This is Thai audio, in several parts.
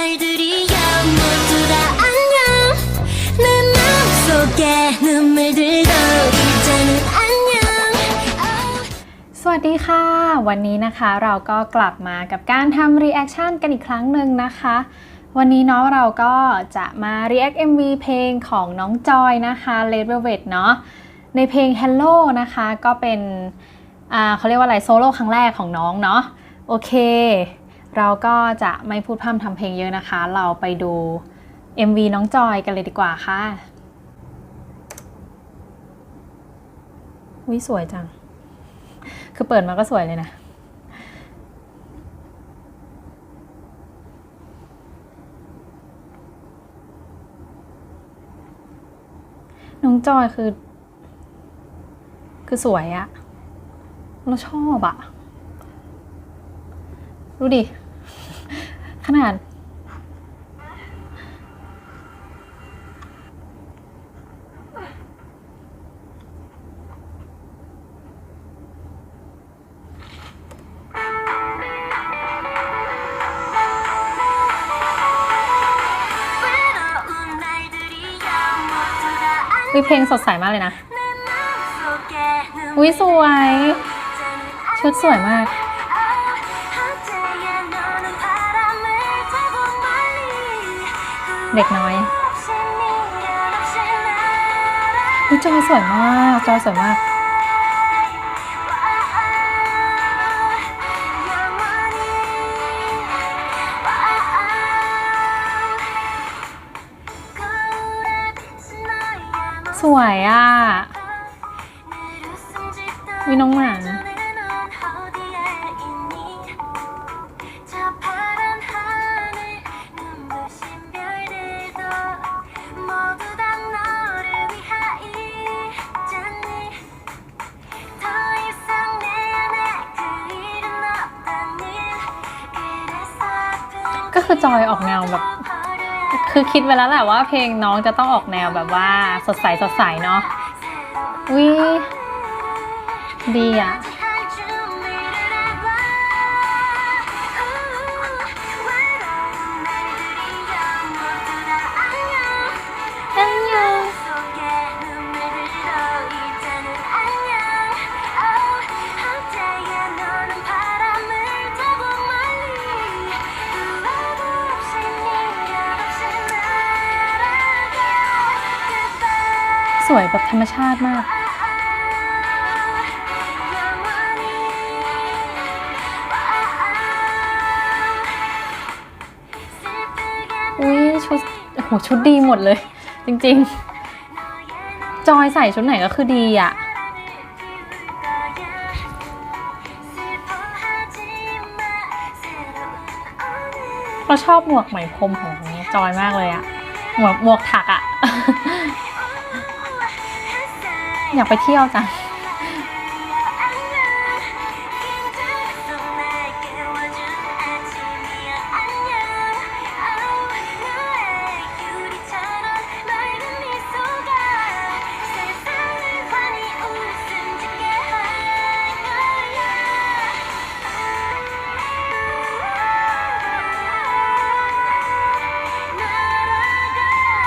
날들이야 모두 다 안녕 내 마음속에 눈물 들고 이제는 안녕 oh. สวัสดีค่ะ วันนี้นะคะเราก็กลับมากับการทำ reaction กันอีกครั้งหนึ่งนะคะ วันนี้เนาะเราก็จะมา react MV เพลงของน้องจอยนะคะ Red Velvet เนาะในเพลง Hello นะคะก็เป็นอ่าเขาเรียกว่าอะไรโซโล่ครั้งแรกของน้องเนาะโอเค เราก็จะไม่พูดพร่ำทำเพลงเยอะนะคะ เราไปดู MV น้องจอยกันเลยดีกว่าค่ะวิสวยจัง คือเปิดมาก็สวยเลยนะ น้องจอยคือ คือสวยอะเราชอบอะดูดิ นาด วิเพลงสดใสมากเลยนะ วิสวย ชุดสวยมาก เด็กน้อยอุ้จอยสวยมากจอยสวยมากสวยอะวิน้องหมา คือจอยออกแนวแบบ คือคิดไว้แล้วแหละว่าเพลงน้องจะต้องออกแนวแบบว่าสดใสสดใสเนาะวิดีอะ วยแบบธรรมชาติมาก อุ้ยชุดโอ้โหชุดดีหมดเลย จริงๆ จอยใส่ชุดไหนก็คือดีอะเราชอบหมวกไหมพรมของจอยมากเลยอะหมวกหมวกถักอะ อยากไปเที่ยวจัง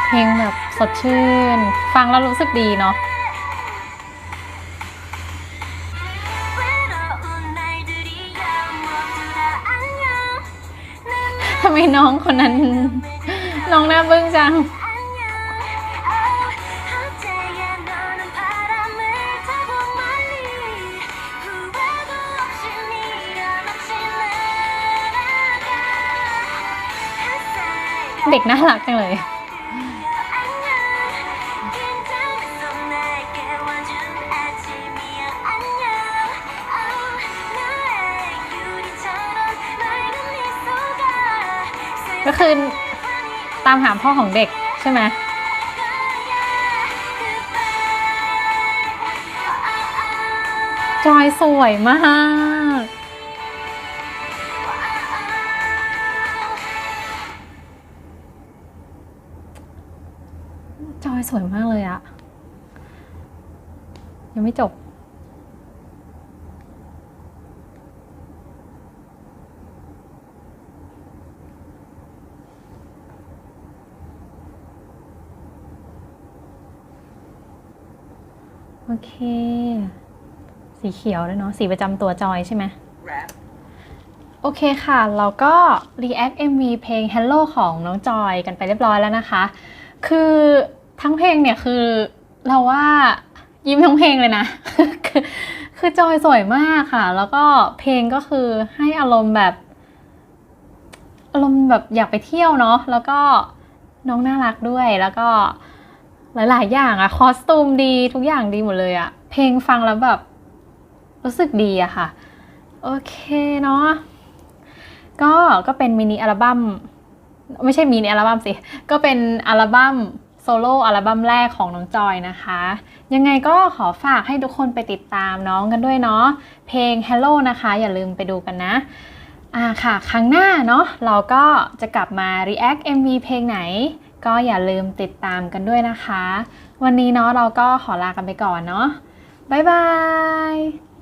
เพลงแบบสดชื่น ฟังแล้วรู้สึกดีเนาะ ทำไมน้องคนนั้น น้องหน้าบึ้งจัง เด็กน่ารักจังเลย ก็คือตามหาพ่อของเด็กใช่ไหมจอยสวยมากจอยสวยมากเลยอะยังไม่จบ เค สีเขียวด้วยเนาะสีประจำตัวจอยใช่ไหม rap โอเคค่ะ เราก็ react MV เพลง Hello ของน้องจอยกันไปเรียบร้อยแล้วนะคะ คือทั้งเพลงเนี่ยคือเราว่ายิ้มทั้งเพลงเลยนะ คือคือจอยสวยมากค่ะ แล้วก็เพลงก็คือให้อารมณ์แบบ อารมณ์แบบอยากไปเที่ยวเนาะ แล้วก็น้องน่ารักด้วย แล้วก็ หลาย ๆ อย่างอะคอสตูมดีทุกอย่างดีหมดเลยอะเพลงฟังแล้วแบบ รู้สึกดีอะค่ะ โอเคเนาะก็ก็เป็นมินิอัลบั้มไม่ใช่มินิอัลบั้มสิ ก็เป็นอัลบั้มโซโล่อัลบั้มแรกของน้องจอยนะคะ ยังไงก็ขอฝากให้ทุกคนไปติดตามน้องกันด้วยเนาะเพลง Hello นะคะ อย่าลืมไปดูกันนะอ่าค่ะ ครั้งหน้าเนาะเราก็จะกลับมา react MV เพลงไหน ก็อย่าลืมติดตามกันด้วยนะคะ วันนี้เนาะเราก็ขอลากันไปก่อนเนาะบ๊ายบาย